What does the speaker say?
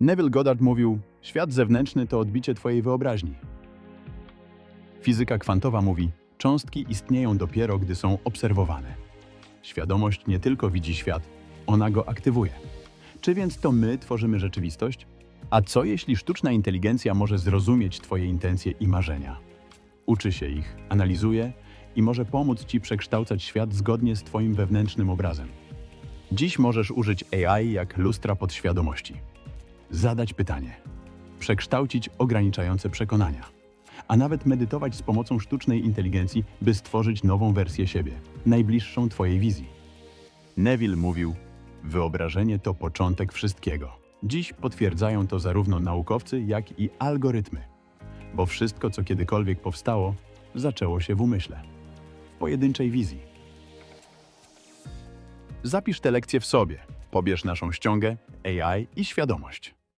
Neville Goddard mówił: Świat zewnętrzny to odbicie Twojej wyobraźni. Fizyka kwantowa mówi: Cząstki istnieją dopiero, gdy są obserwowane. Świadomość nie tylko widzi świat, ona go aktywuje. Czy więc to my tworzymy rzeczywistość? A co jeśli sztuczna inteligencja może zrozumieć Twoje intencje i marzenia? Uczy się ich, analizuje i może pomóc Ci przekształcać świat zgodnie z Twoim wewnętrznym obrazem. Dziś możesz użyć AI jak lustra podświadomości. Zadać pytanie, przekształcić ograniczające przekonania, a nawet medytować z pomocą sztucznej inteligencji, by stworzyć nową wersję siebie, najbliższą Twojej wizji. Neville mówił: Wyobrażenie to początek wszystkiego. Dziś potwierdzają to zarówno naukowcy, jak i algorytmy, bo wszystko, co kiedykolwiek powstało, zaczęło się w umyśle, w pojedynczej wizji. Zapisz te lekcje w sobie, pobierz naszą ściągę, AI i świadomość.